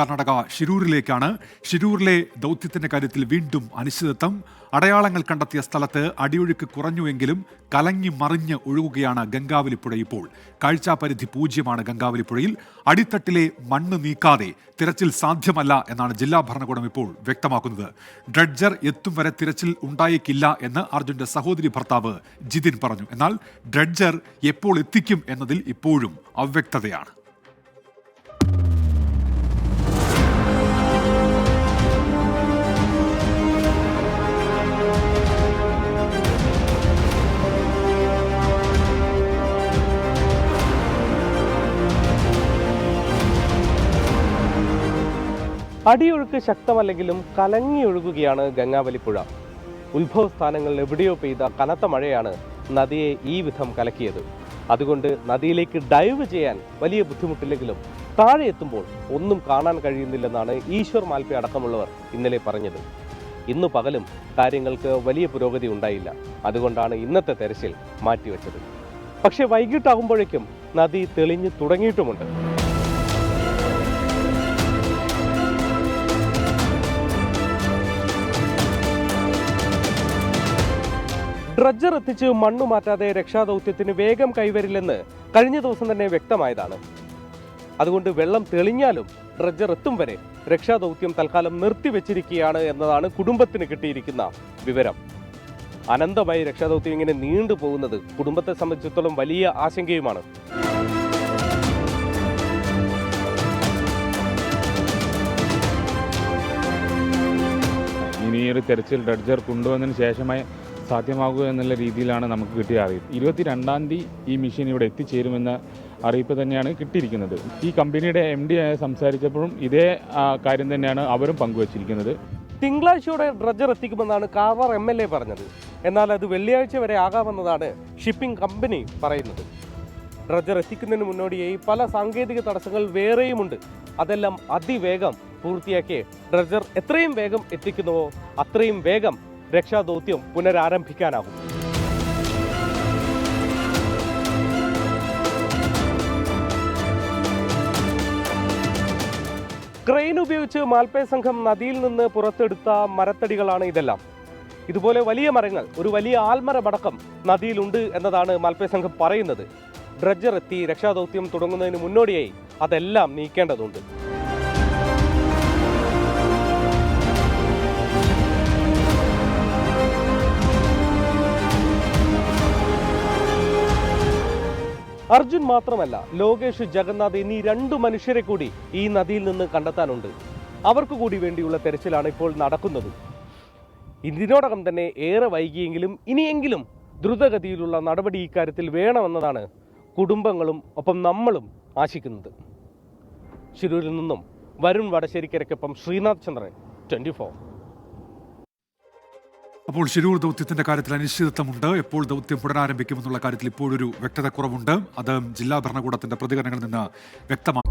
കർണാടക ഷിരൂരിലേക്കാണ് ഷിരൂരിലെ ദൗത്യത്തിന്റെ കാര്യത്തിൽ വീണ്ടും അനിശ്ചിതത്വം. അടയാളങ്ങൾ കണ്ടെത്തിയ സ്ഥലത്ത് അടിയൊഴുക്ക് കുറഞ്ഞുവെങ്കിലും കലങ്ങി മറിഞ്ഞ് ഒഴുകുകയാണ് ഗംഗാവലിപ്പുഴ ഇപ്പോൾ. കാഴ്ചാപരിധി പൂജ്യമാണ് ഗംഗാവലിപ്പുഴയിൽ. അടിത്തട്ടിലെ മണ്ണ് നീക്കാതെ തിരച്ചിൽ സാധ്യമല്ല എന്നാണ് ജില്ലാ ഭരണകൂടം ഇപ്പോൾ വ്യക്തമാക്കുന്നത്. ഡ്രഡ്ജർ എത്തും വരെ തിരച്ചിൽ ഉണ്ടായേക്കില്ല എന്ന് അർജുന്റെ സഹോദരി ഭർത്താവ് ജിതിൻ പറഞ്ഞു. എന്നാൽ ഡ്രഡ്ജർ എപ്പോൾ എത്തിക്കും എന്നതിൽ ഇപ്പോഴും അവ്യക്തതയാണ്. അടിയൊഴുക്ക് ശക്തമല്ലെങ്കിലും കലങ്ങിയൊഴുകുകയാണ് ഗംഗാവലിപ്പുഴ ഉത്ഭവസ്ഥാനങ്ങളിൽ എവിടെയോ പെയ്ത കനത്ത മഴയാണ് നദിയെ ഈ വിധം കലക്കിയത്. അതുകൊണ്ട് നദിയിലേക്ക് ഡൈവ് ചെയ്യാൻ വലിയ ബുദ്ധിമുട്ടില്ലെങ്കിലും താഴെ എത്തുമ്പോൾ ഒന്നും കാണാൻ കഴിയുന്നില്ലെന്നാണ് ഈശ്വർ മാൽപ്പെ അടക്കമുള്ളവർ ഇന്നലെ പറഞ്ഞത്. ഇന്നു പകലും കാര്യങ്ങൾക്ക് വലിയ പുരോഗതി ഉണ്ടായില്ല. അതുകൊണ്ടാണ് ഇന്നത്തെ തെരച്ചിൽ മാറ്റിവെച്ചത്. പക്ഷേ വൈകിട്ടാകുമ്പോഴേക്കും നദി തെളിഞ്ഞു തുടങ്ങിയിട്ടുമുണ്ട്. ഡ്രഡ്ജർ എത്തിച്ച് മണ്ണു മാറ്റാതെ രക്ഷാദൗത്യത്തിന് വേഗം കൈവരില്ലെന്ന് കഴിഞ്ഞ ദിവസം തന്നെ വ്യക്തമായതാണ്. അതുകൊണ്ട് വെള്ളം തെളിഞ്ഞാലും ഡ്രഡ്ജർ എത്തും വരെ രക്ഷാദൗത്യം തൽക്കാലം നിർത്തിവെച്ചിരിക്കുകയാണ് എന്നതാണ് കുടുംബത്തിന് കിട്ടിയിരിക്കുന്ന വിവരം. അനന്തമായി രക്ഷാദൗത്യം ഇങ്ങനെ നീണ്ടു പോകുന്നത് കുടുംബത്തെ സംബന്ധിച്ചിടത്തോളം വലിയ ആശങ്കയുമാണ്. ഇനി ഈ തെരച്ചിൽ ഡ്രഡ്ജർ കൊണ്ടുവന്നതിന് ശേഷമായി സാധ്യമാകുക എന്നുള്ള രീതിയിലാണ് നമുക്ക് കിട്ടിയ അറിയിപ്പ്. ഇരുപത്തി രണ്ടാം തീയതി ഈ മെഷീൻ ഇവിടെ എത്തിച്ചേരുമെന്ന അറിയിപ്പ് തന്നെയാണ് കിട്ടിയിരിക്കുന്നത്. ഈ കമ്പനിയുടെ എം ഡി സംസാരിച്ചപ്പോഴും ഇതേ കാര്യം തന്നെയാണ് അവരും പങ്കുവച്ചിരിക്കുന്നത്. തിങ്കളാഴ്ചയോടെ ഡ്രജർ എത്തിക്കുമെന്നാണ് കാർവാർ എം എൽ എ പറഞ്ഞത്. എന്നാൽ അത് വെള്ളിയാഴ്ച വരെ ആകാമെന്നതാണ് ഷിപ്പിംഗ് കമ്പനി പറയുന്നത്. ഡ്രജർ എത്തിക്കുന്നതിന് മുന്നോടിയായി പല സാങ്കേതിക തടസ്സങ്ങൾ വേറെയുമുണ്ട്. അതെല്ലാം അതിവേഗം പൂർത്തിയാക്കി ഡ്രജർ എത്രയും വേഗം എത്തിക്കുന്നുവോ അത്രയും വേഗം രക്ഷാദൗത്യം പുനരാരംഭിക്കാനാകും. ക്രെയിൻ ഉപയോഗിച്ച് മാൽപ്പേ സംഘം നദിയിൽ നിന്ന് പുറത്തെടുത്ത മരത്തടികളാണ് ഇതെല്ലാം. ഇതുപോലെ വലിയ മരങ്ങൾ ഒരു വലിയ ആൽമരമടക്കം നദിയിലുണ്ട് എന്നതാണ് മാൽപ്പേ സംഘം പറയുന്നത്. ഡ്രഡ്ജർ എത്തി രക്ഷാദൗത്യം തുടങ്ങുന്നതിന് മുന്നോടിയായി അതെല്ലാം നീക്കേണ്ടതുണ്ട്. അർജുൻ മാത്രമല്ല ലോകേഷ് ജഗന്നാഥ് എന്നീ രണ്ടു മനുഷ്യരെ കൂടി ഈ നദിയിൽ നിന്ന് കണ്ടെത്താനുണ്ട്. അവർക്ക് കൂടി വേണ്ടിയുള്ള തെരച്ചിലാണ് ഇപ്പോൾ നടക്കുന്നത്. ഇതിനോടകം തന്നെ ഏറെ വൈകിയെങ്കിലും ഇനിയെങ്കിലും ദ്രുതഗതിയിലുള്ള നടപടി ഇക്കാര്യത്തിൽ വേണമെന്നതാണ് കുടുംബങ്ങളും ഒപ്പം നമ്മളും ആശിക്കുന്നത്. ശിരൂരിൽ നിന്നും വരുൺ വടശ്ശേരിക്കരയ്ക്കൊപ്പം ശ്രീനാഥ് ചന്ദ്രൻ ട്വന്റി അപ്പോൾ ശിരൂർ ദൗത്യത്തിന്റെ കാര്യത്തിൽ അനിശ്ചിതത്വമുണ്ട്. എപ്പോൾ ദൗത്യം പുനരാരംഭിക്കുമെന്നുള്ള കാര്യത്തിൽ ഇപ്പോഴൊരു വ്യക്തത കുറവുണ്ട് അത് ജില്ലാ ഭരണകൂടത്തിന്റെ പ്രതികരണങ്ങളിൽ നിന്ന് വ്യക്തമാണ്